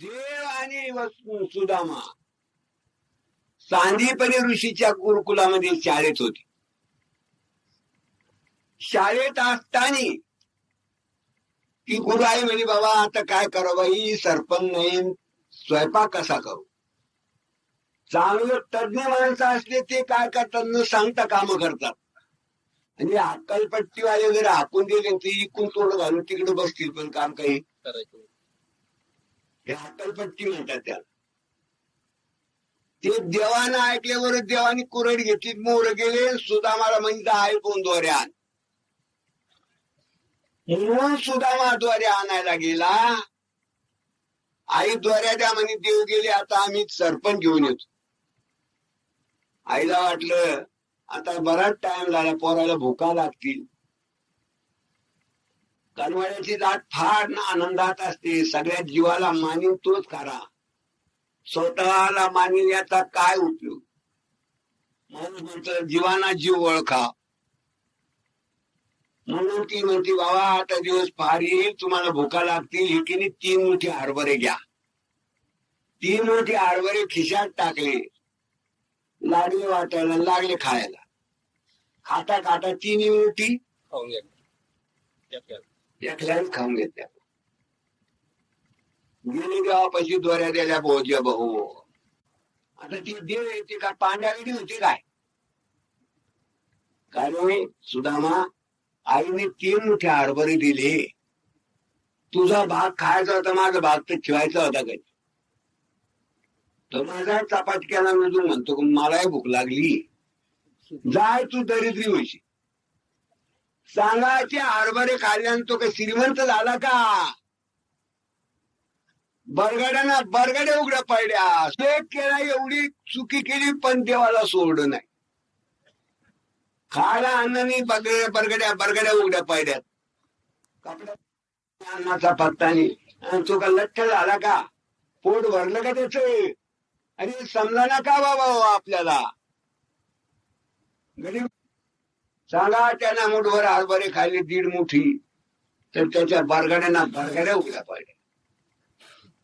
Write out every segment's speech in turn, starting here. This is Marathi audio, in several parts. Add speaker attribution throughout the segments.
Speaker 1: देव आणि सुदामा. सांदीपणी ऋषीच्या गुरुकुलामध्ये शाळेत होती. शाळेत असताना की गुरु आई म्हणे बाबा आता काय करावं? ही सरपंच नाही स्वयंपाक कसा करू? चांगलं तज्ञ माणसं असले ते काय करतात न सांगता काम करतात. आणि अक्कलपट्टीवाले जर हाकून दिले ते इकून तोड घालून तिकडे बसतील पण काम काही.
Speaker 2: करायचं.
Speaker 1: हे अक्कलपट्टी म्हणतात त्याला. ते देवानं ऐकल्यावर देवानी कुरड घेतली मोर गेले सुदामाला म्हणजे आई कोणद्वारे आण? म्हणून सुदामा द्वारे आणायला गेला. आई द्वाऱ्या द्या म्हणे देव गेले आता आम्ही सरपंच घेऊन येतो. आईला वाटलं आता बराच टाइम झाला पोराला भुका लागतील. कनवाड्याची जात फार आनंदात असते. सगळ्या जीवाला मानीन तोच करा स्वतःला मानिव याचा काय उपयोग? माणूस म्हणतो जीवाना जीव ओळखा. म्हणून ती म्हणते बाबा आता दिवस फार येईल तुम्हाला भुका लागतील. एकीने तीन मोठी हरभरे घ्या. तीन मोठी हरभरे खिशात टाकले. लागले वाटायला लागले खायला. खाता खाता तीन मोठी
Speaker 2: खाऊन घ्या. त्यात
Speaker 1: खाऊन घेतल्या. गेली गावापाशी दोऱ्या दिल्या भाऊजी भाऊ. आता ती देव येते का पांढ्यागडी होती काय? काय सुदामा आईने तीन मोठे हरभरे दिले. तुझा भाग खायचा होता माझा भाग तर ठेवायचा होता काही तर माझा चपात केला म्हणतो की मलाही भूक लागली. जाय तू दरिद्री होशी सांगायचे हरभरे खाल्ल्यानं तो काही श्रीमंत झाला का? बरगड्यांना बरगड्या उघड्या पडल्या. शेक केला एवढी चुकी केली पण देवाला सोडलं नाही. खायला अन्नानी बरगड्या बरगड्या बरगड्या उघड्या पडल्यात. कपड्या अन्नाचा पत्ता नाही. आणि तो का लठ्ठ झाला का? पोट भरलं का त्याच? अरे समजा ना का बाबा हो आपल्याला? गरीब सांगा त्यांना मुठभर हरभरे खाल्ले दीड मुठी. तर त्याच्या बरगड्यांना बरगड्या उघड्या पडल्या.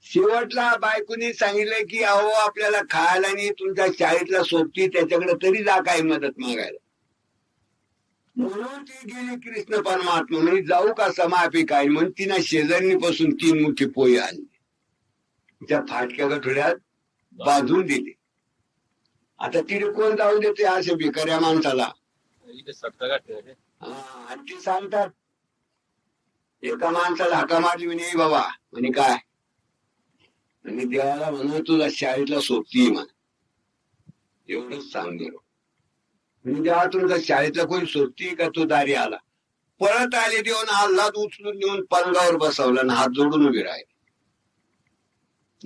Speaker 1: शेवटला बायकोनी सांगितलं की अहो आपल्याला खायला नाही तुमच्या शाळेतला सोबती त्याच्याकडे तरी जा काही मदत मागायला. म्हणून ती गेली कृष्ण परमात्मा म्हणे जाऊ का समापी काय? म्हणून तिनं शेजारी पासून तीन मुठी पोळी आणली. त्या फाटक्या गठोड्यात बांधून दिली. आता तिने कोण जाऊ देते अशा भिकाऱ्या माणसाला? आजी सांगतात. एका माणसाला हाका मारली म्हणे बाबा म्हणे काय? आणि देवाला म्हणा तुझा शाळेतला सोपती म्हण. एवढंच सांग देव म्हणजे देवा तुमचा शाळेतला कोणी सोपती का? तो दारी आला. परत आले देऊन आल्हाद उचलून नेऊन पलंगावर बसवला आणि हात जोडून उभे राहिले.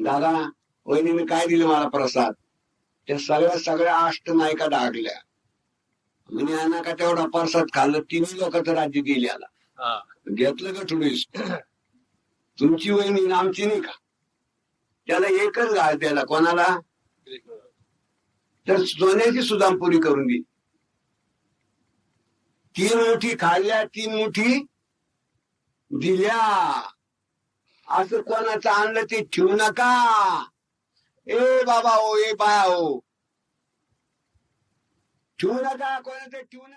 Speaker 1: दादा वहिनीने काय दिलं मला प्रसाद? त्या सगळ्या सगळ्या अष्ट नायका डागल्या. म्हणे आणा का तेवढा प्रसाद खाल्लं तिन्ही लोकांचं राज्य गेले आला घेतलं का थोडीस तुमची वहिनी आमची नाही का? त्याला एकच घाल त्याला कोणाला? तर सोन्याची सुदामपुरी करून दी. तीन मुठी खाल्ल्या तीन मुठी दिल्या. असं कोणाचं आणलं ते ठेवू नका. ए बाबा हो ए बाया हो. ठेवू नका कोणाचं ठेवू